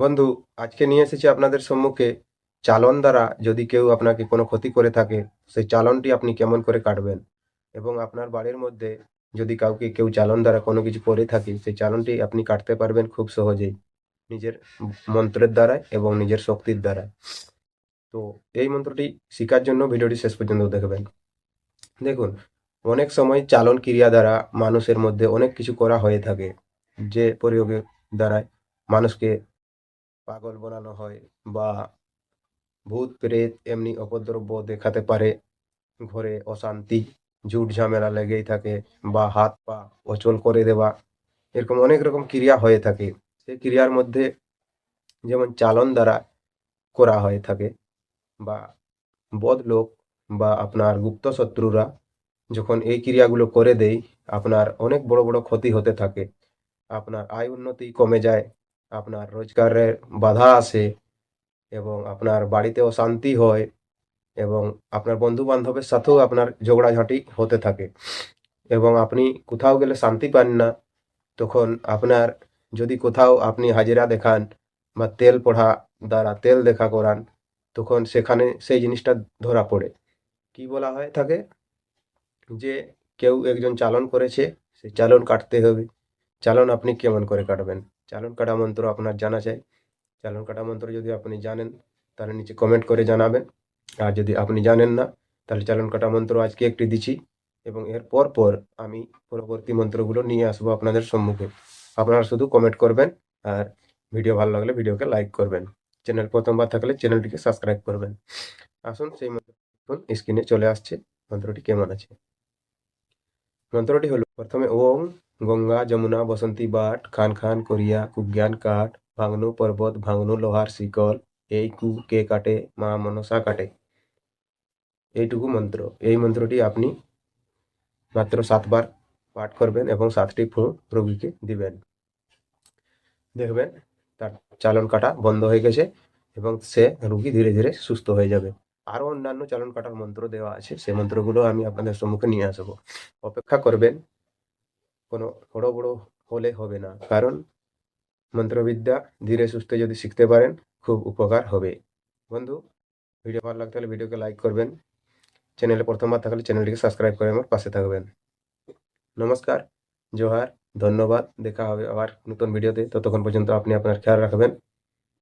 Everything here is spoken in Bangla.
বন্ধু, আজকে নিয়ে এসেছি আপনাদের সম্মুখে চালন দ্বারা যদি কেউ আপনাকে কোনো ক্ষতি করে থাকে, সেই চালনটি আপনি কেমন করে কাটবেন? এবং আপনার বাড়ির মধ্যে যদি কাউকে কেউ চালন দ্বারা কোনো কিছু করে থাকে, সেই চালনটি আপনি কাটতে পারবেন খুব সহজেই, নিজের মন্ত্রের দ্বারায় এবং নিজের শক্তির দ্বারায়। তো এই মন্ত্রটি শেখার জন্য ভিডিওটি শেষ পর্যন্ত দেখবেন। দেখুন, অনেক সময় চালন ক্রিয়া দ্বারা মানুষের মধ্যে অনেক কিছু করা হয়ে থাকে, যে প্রয়োগের দ্বারায় মানুষকে পাগল বানানো হয় বা ভূত প্রেত এমনি অপদ্রব্য দেখাতে পারে। ঘরে অশান্তি ঝুট ঝামেলা লেগেই থাকে বা হাত পা অচল করে দেওয়া। এরকম অনেক রকম ক্রিয়া হয়ে থাকে। সেই ক্রিয়ার মধ্যে যেমন চালন দ্বারা করা হয়ে থাকে বা বদ লোক বা আপনার গুপ্ত শত্রুরা যখন এই ক্রিয়াগুলো করে দেয়, আপনার অনেক বড় বড় ক্ষতি হতে থাকে। আপনার আয় উন্নতি কমে যায় আপনার রোজগারের বাধা আসে এবং আপনার বাড়িতে অশান্তি হয় এবং আপনার বন্ধু বান্ধবের সাথেও আপনার ঝগড়াঝাঁটি হতে থাকে। এবং আপনি কোথাও গেলে শান্তি পান না, তখন আপনার যদি কোথাও আপনি হাজিরা দেখান বা তেল পড়া দ্বারা তেল দেখা করান, তখন সেখানে সেই জিনিসটা ধরা পড়ে। কি বলা হয় থাকে? যে কেউ একজন চালন করেছে সেই চালন কাটতে হবে। চালন আপনি কেমন করে কাটবেন? চালন কাটা মন্ত্র আপনার জানা চাই। চালন কাটা মন্ত্র যদি আপনি জানেন, তাহলে নিচে কমেন্ট করে জানাবেন। আর যদি আপনি জানেন না, তাহলে চালন কাটা মন্ত্র আজকে একটি দিচ্ছি এবং এর পর পর আমি পরবর্তী মন্ত্রগুলো নিয়ে আসব আপনাদের সম্মুখে। আপনারা শুধু কমেন্ট করবেন আর ভিডিও ভালো লাগলে ভিডিওকে লাইক করবেন। চ্যানেল প্রথমবার থাকলে চ্যানেলটিকে সাবস্ক্রাইব করবেন। আসুন সেই মন্ত্র স্ক্রিনে চলে আসছে। মন্ত্রটি কেমন আছে? মন্ত্রটি হলো, প্রথমে ওম গঙ্গা, যমুনা, বসন্তী বাট, খান খান, করিয়া, কুজ্ঞান কাঠ, ভাঙনু পর্বত, ভাঙনু লোহার শিকল, এই কু, কে কাটে, মা মনসা কাটে। এইটুকু মন্ত্র। এই মন্ত্রটি আপনি মাত্র সাতবার পাঠ করবেন এবং সাতটি ফু, রোগীকে দিবেন। দেখবেন তার চালন কাটা বন্ধ হয়ে গেছে এবং সে রুগী ধীরে ধীরে সুস্থ হয়ে যাবে। আরও অন্যান্য চালন কাটার মন্ত্র দেওয়া আছে। সেই মন্ত্রগুলো আমি আপনাদের সম্মুখে নিয়ে আসব। অপেক্ষা করবেন কোনো বড় বড় হলে হবে না। কারণ মন্ত্রবিদ্যা ধীরে সুস্থে যদি শিখতে পারেন, খুব উপকার হবে। বন্ধু, ভিডিও ভালো লাগতে হলে ভিডিওকে লাইক করবেন। চ্যানেলে প্রথমবার থাকলে চ্যানেলটিকে সাবস্ক্রাইব করে আমার পাশে থাকবেন। নমস্কার, জোহার, ধন্যবাদ। দেখা হবে আবার নতুন ভিডিওতে। ততক্ষণ পর্যন্ত আপনি আপনার খেয়াল রাখবেন।